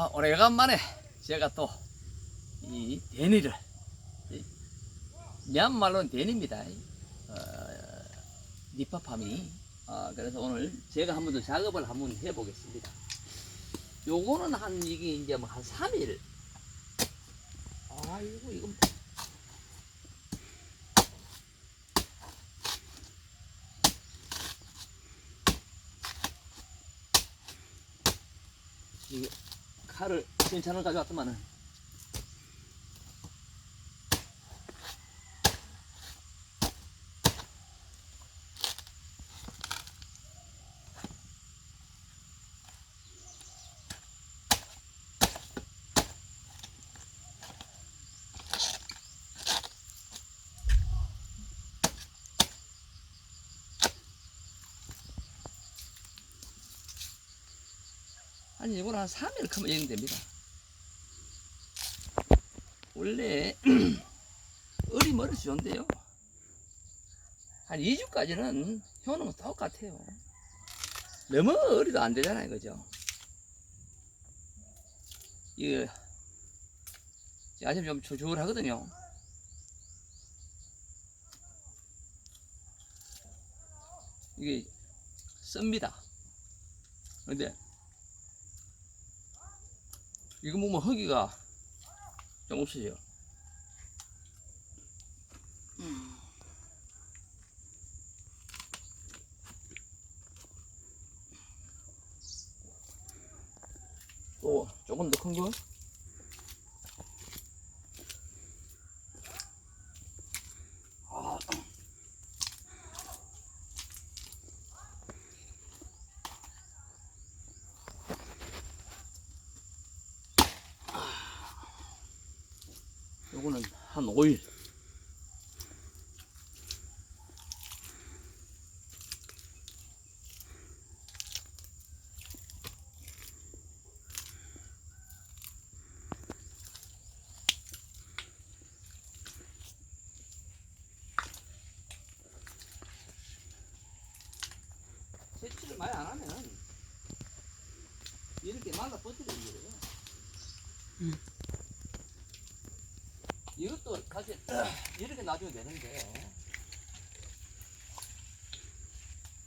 아, 오래간만에 제가 또 이 데니를 이 미얀말로는 데니입니다. 어, 니파팜이 아, 그래서 오늘 제가 한번 더 작업을 한번 해보겠습니다. 요거는 한 이게 이제 뭐 한 3일. 아이고 이건 이 칼을 괜찮을 가져왔더만은 아니 이건 한 3일 크면 예정됩니다. 원래 어리 머리 좋은데요. 한 2주까지는 효능은 똑같아요. 너무 어리도 안 되잖아요, 그죠? 이게 아침 좀 조절하거든요. 이게 씁니다. 근데 이거 보면 허기가 좀 없어져요. 또 조금 더 큰 거? 아, 요거는 한 5일. 채취를 많이 안 하면 이렇게 말라 버티는 거예요. 이것도 사실 이렇게 놔주면 되는데.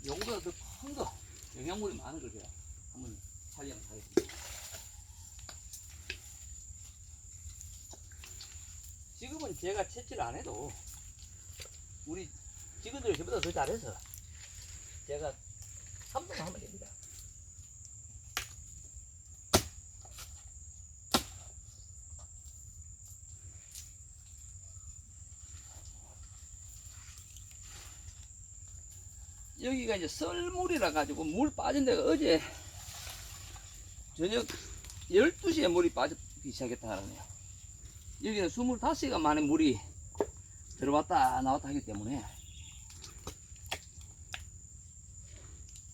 요거보다 더 큰 거 영양분이 많은 걸 제가 한번 촬영을 하겠습니다. 지금은 제가 채취를 안 해도 우리 직원들이 저보다 더 잘해서 제가 삼성 하면 됩니다 여기가 이제 썰물이라 가지고 물 빠진 데가 어제 저녁 12시에 물이 빠지기 시작했다 하네요. 여기는 25시간 만에 물이 들어왔다 나왔다 하기 때문에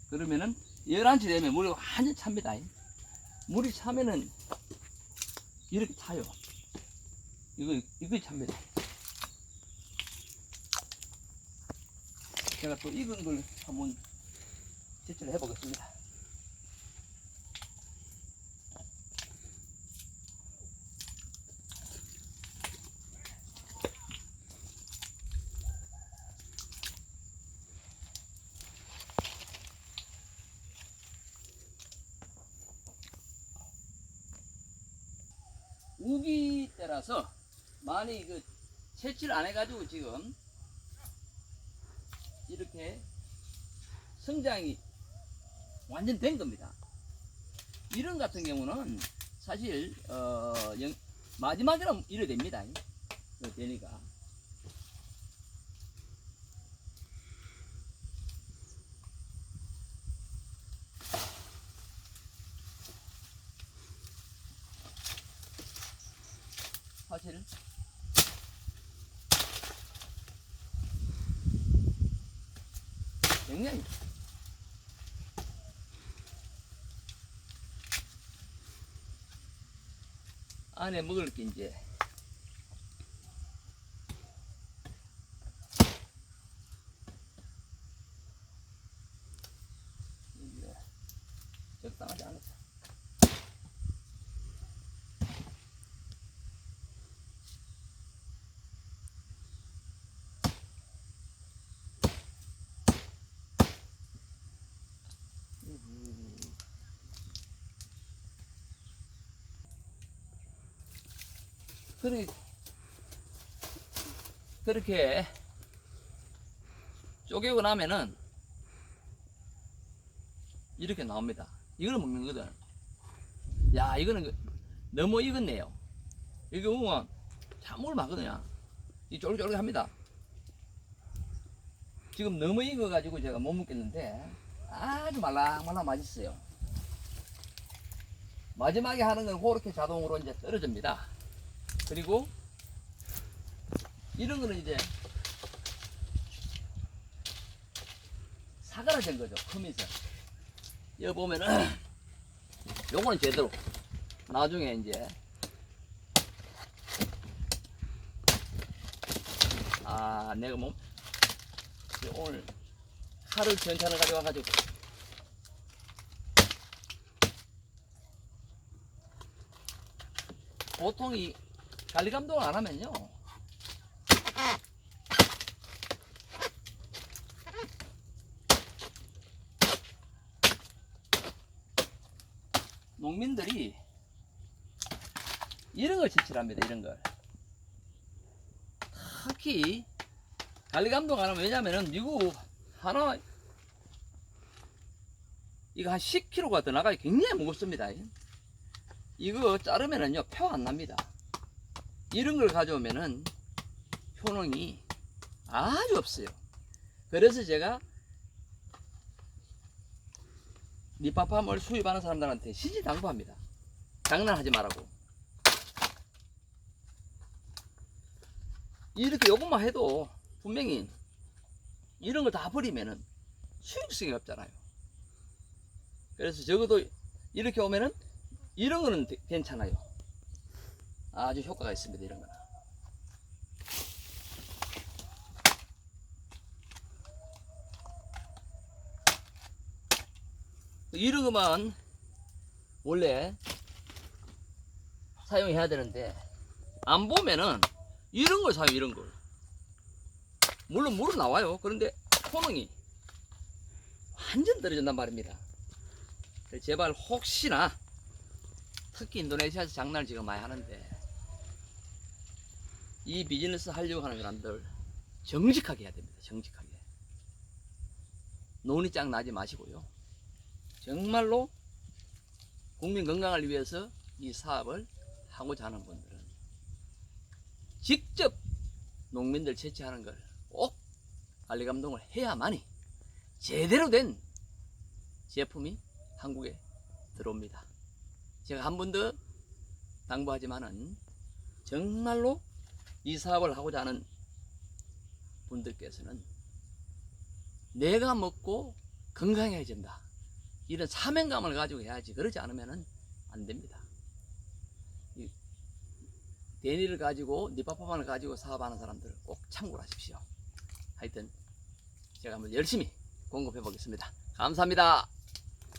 그러면은 11시 되면 물이 완전 찹니다. 물이 차면은 이렇게 차요. 이거, 이거 찹니다. 제가 또 익은 걸 한번 채취를 해보겠습니다. 우기 때라서 많이 그 채취를 안 해가지고 지금 이렇게 성장이 완전 된 겁니다. 이런 같은 경우는 사실 어, 영- 마지막에는 이래 됩니다. 그 되니까. 사실 굉장히 안에 먹을 게 이제 이제 적당하지 않았다. 그렇게 그렇게 쪼개고 나면은 이렇게 나옵니다. 이거를 먹는 거든. 야, 이거는 그- 너무 익었네요. 이거 보면 참을 맞거든요. 이 쫄깃쫄깃합니다. 지금 너무 익어가지고 제가 못 먹겠는데 아주 말랑말랑 맛있어요. 마지막에 하는 건 그렇게 자동으로 이제 떨어집니다. 그리고 이런 거는 이제 사가라진 거죠. 크면서. 여기 보면은 요거는 제대로 나중에 이제 아 내가 뭐 오늘 하루 전차를 가져와가지고 보통 이 관리 감독을 안 하면요 농민들이 이런 걸 지출합니다 이런 걸 특히 관리 감독 안 하면 왜냐면은 미국 하나 이거 한 10kg가 더 나가기 굉장히 무겁습니다. 이거 자르면은요 표 안 납니다. 이런 걸 가져오면은 효능이 아주 없어요. 그래서 제가 니파팜을 수입하는 사람들한테 신신당부합니다. 장난하지 말라고. 이렇게 요것만 해도 분명히 이런 걸 다 버리면은 수익성이 없잖아요. 그래서 적어도 이렇게 오면은 이런 거는 되- 괜찮아요. 아주 효과가 있습니다. 이런 거는. 이런 것만 원래 사용해야 되는데 안 보면은 이런 걸 사용 이런 걸 물론 물은 나와요 그런데 효능이 완전 떨어진단 말입니다 제발 혹시나 특히 인도네시아에서 장난을 지금 많이 하는데 이 비즈니스 하려고 하는 사람들 정직하게 해야 됩니다. 정직하게. 논이 짱 나지 마시고요. 정말로 국민 건강을 위해서 이 사업을 하고자 하는 분들은 직접 농민들 채취하는 걸 꼭 관리 감독을 해야만이 제대로 된 제품이 한국에 들어옵니다. 제가 한 번 더 당부하지만은 정말로 이 사업을 하고자 하는 분들께서는 내가 먹고 건강해진다. 이런 사명감을 가지고 해야지 그러지 않으면은 안 됩니다. 이 대니를 가지고 니파파만을 가지고 사업하는 사람들 꼭 참고를 하십시오. 하여튼 제가 한번 열심히 공급해 보겠습니다. 감사합니다.